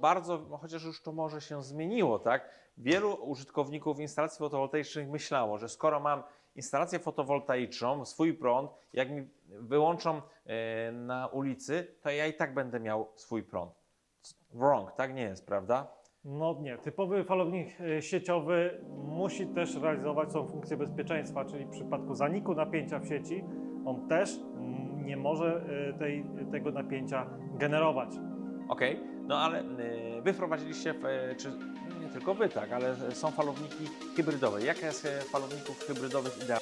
Bardzo, chociaż już to może się zmieniło, tak? Wielu użytkowników instalacji fotowoltaicznych myślało, że skoro mam instalację fotowoltaiczną, swój prąd, jak mi wyłączą e, na ulicy, to ja i tak będę miał swój prąd. Wrong, tak nie jest, prawda? No nie, typowy falownik e, sieciowy musi też realizować tą funkcję bezpieczeństwa, czyli w przypadku zaniku napięcia w sieci on też mm, nie może e, tej, tego napięcia generować. Okej, no ale y, wy wprowadziliście, e, czy nie tylko wy, tak, ale są falowniki hybrydowe. Jaka jest e, falowników hybrydowych idea?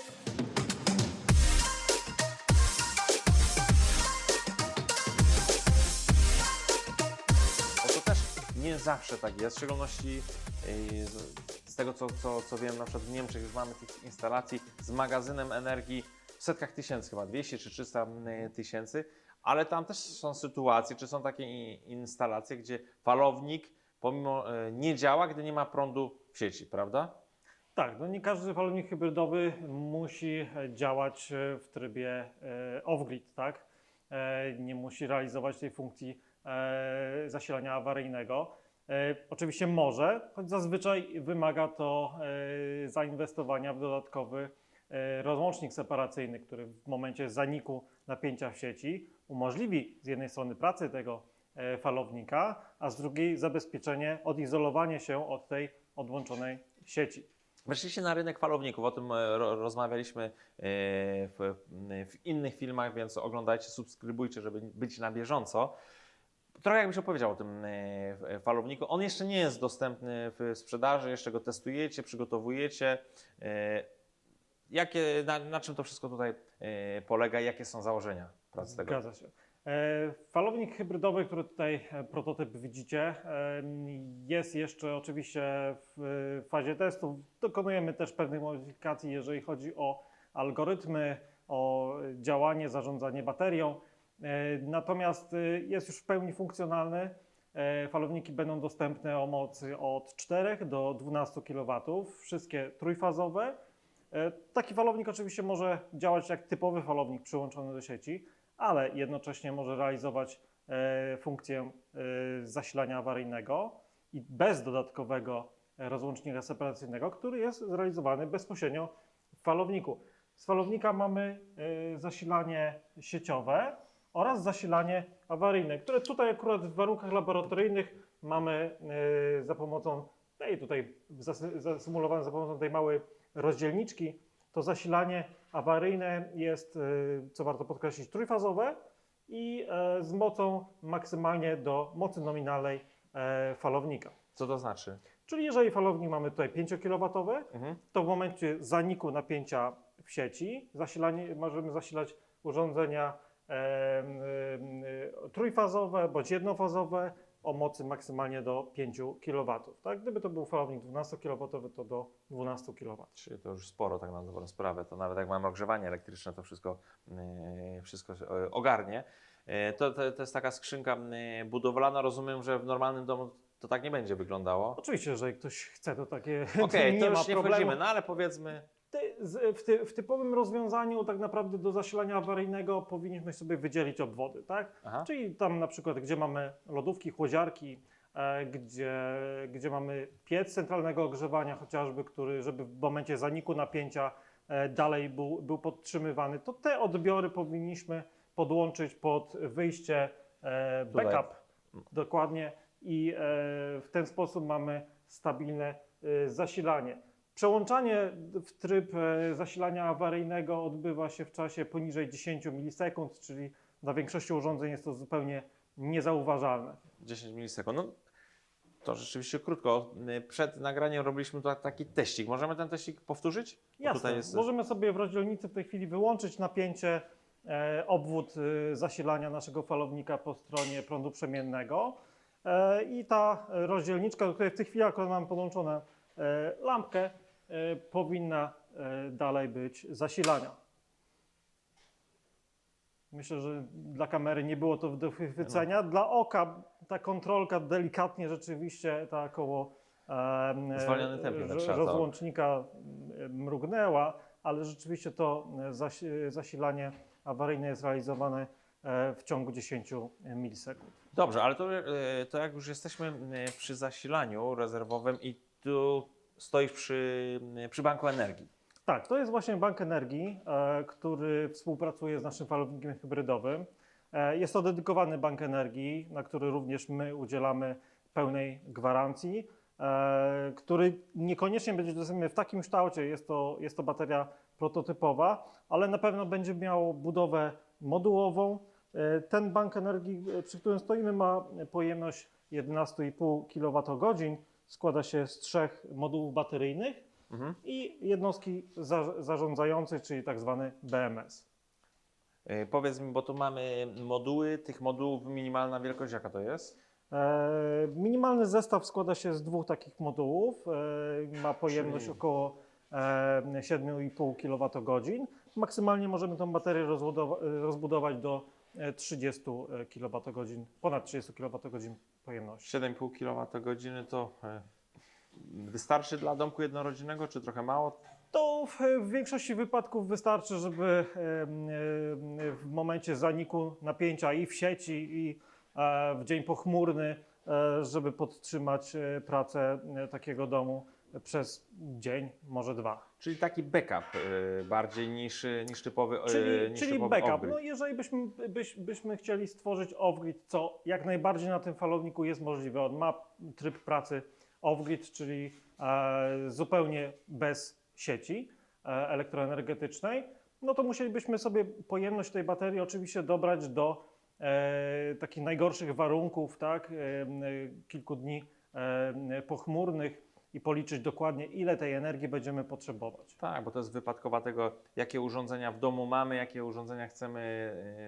Nie zawsze tak jest, w szczególności z, z tego, co, co, co wiem, na przykład w Niemczech już mamy tych instalacji z magazynem energii w setkach tysięcy, chyba 200 czy 300 tysięcy, ale tam też są sytuacje, czy są takie instalacje, gdzie falownik pomimo e, nie działa, gdy nie ma prądu w sieci, prawda? Tak, no nie każdy falownik hybrydowy musi działać e, w trybie e, off-grid, tak? Nie musi realizować tej funkcji zasilania awaryjnego. Oczywiście może, choć zazwyczaj wymaga to zainwestowania w dodatkowy rozłącznik separacyjny, który w momencie zaniku napięcia w sieci umożliwi z jednej strony pracę tego e, falownika, a z drugiej zabezpieczenie, odizolowanie się od tej odłączonej sieci. Weszliście na rynek falowników, o tym e, ro, rozmawialiśmy e, w, innych filmach, więc oglądajcie, subskrybujcie, żeby być na bieżąco. Trochę jakbyś opowiedział o tym falowniku. On jeszcze nie jest dostępny w sprzedaży, jeszcze go testujecie, przygotowujecie. Jakie, na, na czym to wszystko tutaj polega? Jakie są założenia pracy tego? Zgadza się. E, Falownik hybrydowy, który tutaj e, prototyp widzicie, e, jest jeszcze oczywiście w fazie testów. Dokonujemy też pewnych modyfikacji, jeżeli chodzi o algorytmy, o działanie, zarządzanie baterią. Natomiast jest już w pełni funkcjonalny. Falowniki będą dostępne o mocy od 4 do 12 kW, wszystkie trójfazowe. Taki falownik oczywiście może działać jak typowy falownik przyłączony do sieci, ale jednocześnie może realizować e, funkcję e, zasilania awaryjnego i bez dodatkowego rozłącznika separacyjnego, który jest zrealizowany bezpośrednio w falowniku. Z falownika mamy e, zasilanie sieciowe oraz zasilanie awaryjne, które tutaj akurat w warunkach laboratoryjnych mamy za pomocą tej tutaj zasy- zasymulowane za pomocą tej małej rozdzielniczki. To zasilanie awaryjne jest, e, co warto podkreślić, trójfazowe i e, z mocą maksymalnie do mocy nominalnej e, falownika. Co to znaczy? Czyli jeżeli falownik mamy tutaj 5 kW, Mhm. to w momencie zaniku napięcia w sieci zasilanie, możemy zasilać urządzenia e, e, trójfazowe bądź jednofazowe o mocy maksymalnie do 5 kW. Tak? Gdyby to był falownik 12 kW, to do 12 kW. Czyli to już sporo tak na dobrą sprawę. To nawet jak mamy ogrzewanie elektryczne, to wszystko, yy, wszystko e, ogarnie. E, To, to, to jest taka skrzynka budowlana. Rozumiem, że w normalnym domu to tak nie będzie wyglądało. Oczywiście, jeżeli ktoś chce, to takie Okej, nie to ma już nie problemu. wchodzimy, no ale powiedzmy, W, ty, w typowym rozwiązaniu tak naprawdę do zasilania awaryjnego powinniśmy sobie wydzielić obwody, tak? Aha. Czyli tam na przykład, gdzie mamy lodówki, chłodziarki, e, gdzie, gdzie mamy piec centralnego ogrzewania chociażby, który, żeby w momencie zaniku napięcia e, dalej był, był podtrzymywany, to te odbiory powinniśmy podłączyć pod wyjście e, Tutaj. backup dokładnie i e, w ten sposób mamy stabilne e, zasilanie. Przełączanie w tryb e, zasilania awaryjnego odbywa się w czasie poniżej 10 milisekund, czyli dla większości urządzeń jest to zupełnie niezauważalne. 10 milisekund. No, to rzeczywiście krótko. Yy, Przed nagraniem robiliśmy taki teścik. Możemy ten teścik powtórzyć? Jasne, jest... możemy sobie w rozdzielnicy w tej chwili wyłączyć napięcie, e, obwód e, zasilania naszego falownika po stronie prądu przemiennego e, i ta rozdzielniczka, do której w tej chwili akurat mam podłączone e, lampkę, e, powinna e, dalej być zasilania. Myślę, że dla kamery nie było to do wychwycenia. Dla oka ta kontrolka delikatnie rzeczywiście ta koło tempie, tak rozłącznika mrugnęła, ale rzeczywiście to e, zasi- zasilanie awaryjne jest realizowane e, w ciągu 10 milisekund. Dobrze, ale to, e, to jak już jesteśmy e, przy zasilaniu rezerwowym i tu stoisz przy, e, przy Banku Energii. Tak, to jest właśnie Bank Energii, e, który współpracuje z naszym falownikiem hybrydowym. E, Jest to dedykowany Bank Energii, na który również my udzielamy pełnej gwarancji, e, który niekoniecznie będzie w takim kształcie. Jest to, jest to bateria prototypowa, ale na pewno będzie miał budowę modułową. Ten Bank Energii, przy którym stoimy, ma pojemność 11,5 kWh. Składa się z trzech modułów bateryjnych Mhm. i jednostki za, zarządzającej, czyli tak zwany BMS. E, Powiedz mi, bo tu mamy moduły, tych modułów minimalna wielkość jaka to jest? E, minimalny zestaw składa się z dwóch takich modułów. E, ma pojemność Czyli- około e, 7,5 kWh. Maksymalnie możemy tą baterię rozbudowa- rozbudować do 30 kWh, ponad 30 kWh pojemności. 7,5 kWh to e, wystarczy dla domku jednorodzinnego, czy trochę mało? To w, w większości wypadków wystarczy, żeby w momencie zaniku napięcia i w sieci, i e, w dzień pochmurny, e, żeby podtrzymać e, pracę e, takiego domu przez dzień, może dwa. Czyli taki backup e, bardziej niż, niż typowy e, Czyli, niż czyli typowy backup. off-grid. No jeżeli byśmy, byś, byśmy chcieli stworzyć off-grid, co jak najbardziej na tym falowniku jest możliwe. On ma tryb pracy off-grid, czyli e, zupełnie bez sieci e, elektroenergetycznej, no to musielibyśmy sobie pojemność tej baterii oczywiście dobrać do e, takich najgorszych warunków, tak, e, e, kilku dni e, pochmurnych i policzyć dokładnie, ile tej energii będziemy potrzebować. Tak, bo to jest wypadkowa tego, jakie urządzenia w domu mamy, jakie urządzenia chcemy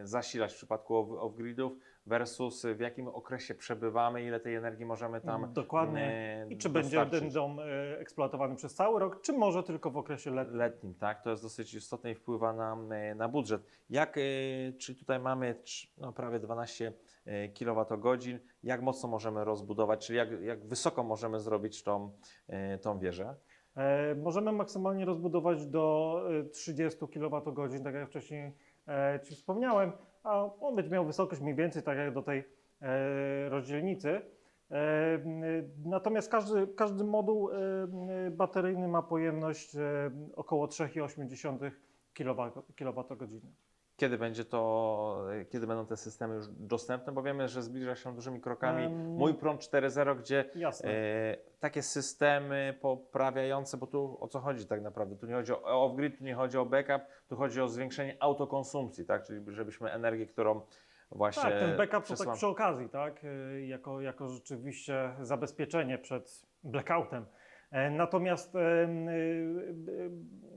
e, zasilać w przypadku off- off-gridów versus w jakim okresie przebywamy, ile tej energii możemy tam Dokładnie. e, I czy będzie ten dom e, eksploatowany przez cały rok, czy może tylko w okresie letnim? letnim, tak? To jest dosyć istotne i wpływa na, e, na budżet. Jak, e, czy tutaj mamy no, prawie 12 e, kWh, jak mocno możemy rozbudować, czyli jak, jak wysoko możemy zrobić tą, e, tą wieżę? E, możemy maksymalnie rozbudować do e, 30 kWh, tak jak wcześniej e, Ci wspomniałem, a on będzie miał wysokość mniej więcej tak jak do tej e, rozdzielnicy. E, Natomiast każdy, każdy moduł e, bateryjny ma pojemność e, około 3,8 kWh. Kiedy będzie to, e, kiedy będą te systemy już dostępne? Bo wiemy, że zbliża się dużymi krokami Em, mój prąd 4.0, gdzie. E, takie systemy poprawiające, bo tu o co chodzi tak naprawdę? Tu nie chodzi o off-grid, tu nie chodzi o backup, tu chodzi o zwiększenie autokonsumpcji, tak? Czyli żebyśmy energię, którą właśnie Tak, ten backup to przesyłam- tak przy okazji, tak? Y, Jako, jako rzeczywiście zabezpieczenie przed blackoutem. E, Natomiast e, y,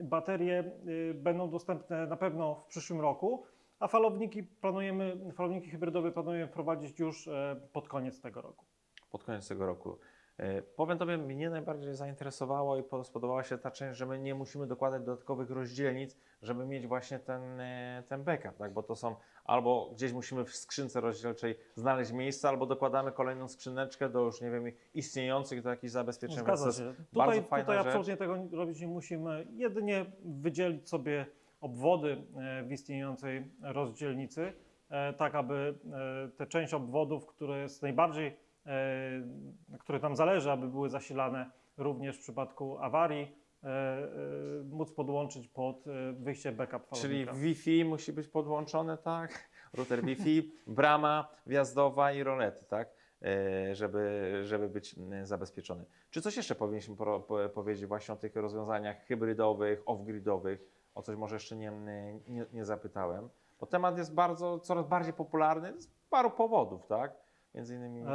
baterie będą dostępne na pewno w przyszłym roku, a falowniki planujemy, falowniki hybrydowe planujemy wprowadzić już e, pod koniec tego roku. pod koniec tego roku. E, Powiem Tobie, mnie najbardziej zainteresowało i po- spodobała się ta część, że my nie musimy dokładać dodatkowych rozdzielnic, żeby mieć właśnie ten, e, ten backup, tak? bo to są albo gdzieś musimy w skrzynce rozdzielczej znaleźć miejsce, albo dokładamy kolejną skrzyneczkę do już, nie wiem, istniejących do jakichś zabezpieczeń. Zgadza się. Tutaj, tutaj rzecz. absolutnie tego robić nie musimy. Jedynie wydzielić sobie obwody e, w istniejącej rozdzielnicy, tak aby te część obwodów, które jest najbardziej, e, na których nam zależy, aby były zasilane również w przypadku awarii, e, e, móc podłączyć pod wyjście backup Czyli. Wi-Fi musi być podłączony, tak? Router Wi-Fi, brama wjazdowa i rolety, tak? Żeby, żeby być zabezpieczony. Czy coś jeszcze powinniśmy powiedzieć właśnie o tych rozwiązaniach hybrydowych, off-gridowych? O coś może jeszcze nie, nie, nie zapytałem. Bo temat jest bardzo, coraz bardziej popularny z paru powodów, tak? Między innymi... E,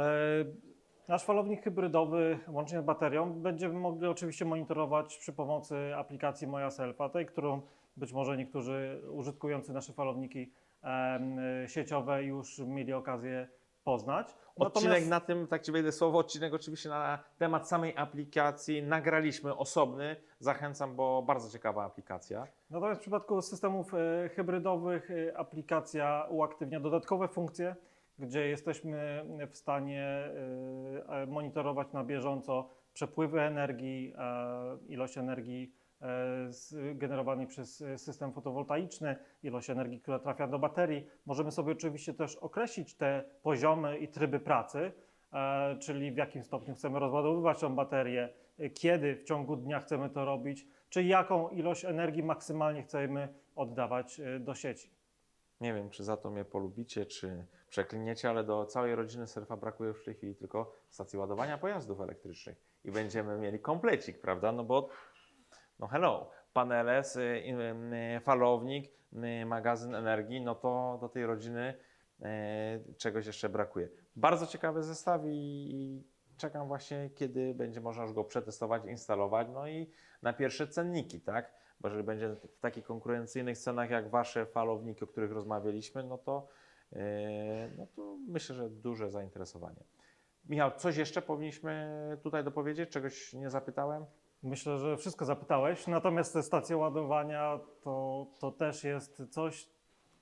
Nasz falownik hybrydowy, łącznie z baterią, będziemy mogli oczywiście monitorować przy pomocy aplikacji Moja Selfa, tej, którą być może niektórzy użytkujący nasze falowniki em, sieciowe już mieli okazję poznać. Odcinek na tym, tak Ci wejdę słowo, odcinek oczywiście na temat samej aplikacji nagraliśmy osobny. Zachęcam, bo bardzo ciekawa aplikacja. Natomiast w przypadku systemów e, hybrydowych e, aplikacja uaktywnia dodatkowe funkcje, gdzie jesteśmy w stanie e, e, monitorować na bieżąco przepływy energii, e, ilość energii z- generowanej przez e, system fotowoltaiczny, ilość energii, która trafia do baterii. Możemy sobie oczywiście też określić te poziomy i tryby pracy, e, czyli w jakim stopniu chcemy rozładowywać tą baterię, e, kiedy w ciągu dnia chcemy to robić, czy jaką ilość energii maksymalnie chcemy oddawać e, do sieci. Nie wiem, czy za to mnie polubicie, czy przekliniecie, ale do całej rodziny surfa brakuje już w tej chwili tylko stacji ładowania pojazdów elektrycznych. I będziemy mieli komplecik, prawda? No bo, no hello, panele, s- y, y, falownik, y, magazyn energii, no to do tej rodziny y, czegoś jeszcze brakuje. Bardzo ciekawy zestaw i czekam właśnie, kiedy będzie można już go przetestować, instalować, no i na pierwsze cenniki, tak? Bo jeżeli będzie w takich konkurencyjnych cenach jak wasze falowniki, o których rozmawialiśmy, no to, yy, no to myślę, że duże zainteresowanie. Michał, coś jeszcze powinniśmy tutaj dopowiedzieć? Czegoś nie zapytałem? Myślę, że wszystko zapytałeś, natomiast te stacje ładowania to, to też jest coś,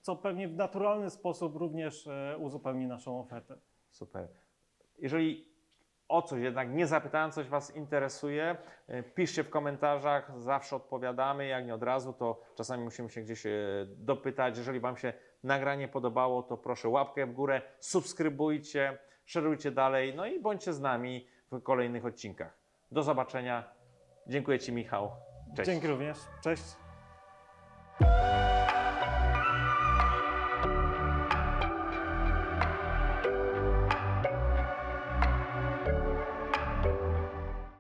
co pewnie w naturalny sposób również e, uzupełni naszą ofertę. Super. Jeżeli o coś jednak nie zapytałem, coś Was interesuje, y, piszcie w komentarzach, zawsze odpowiadamy. Jak nie od razu, to czasami musimy się gdzieś y, dopytać. Jeżeli Wam się nagranie podobało, to proszę łapkę w górę, subskrybujcie, szerujcie dalej, no i bądźcie z nami w kolejnych odcinkach. Do zobaczenia. Dziękuję Ci, Michał. Cześć. Dzięki również. Cześć.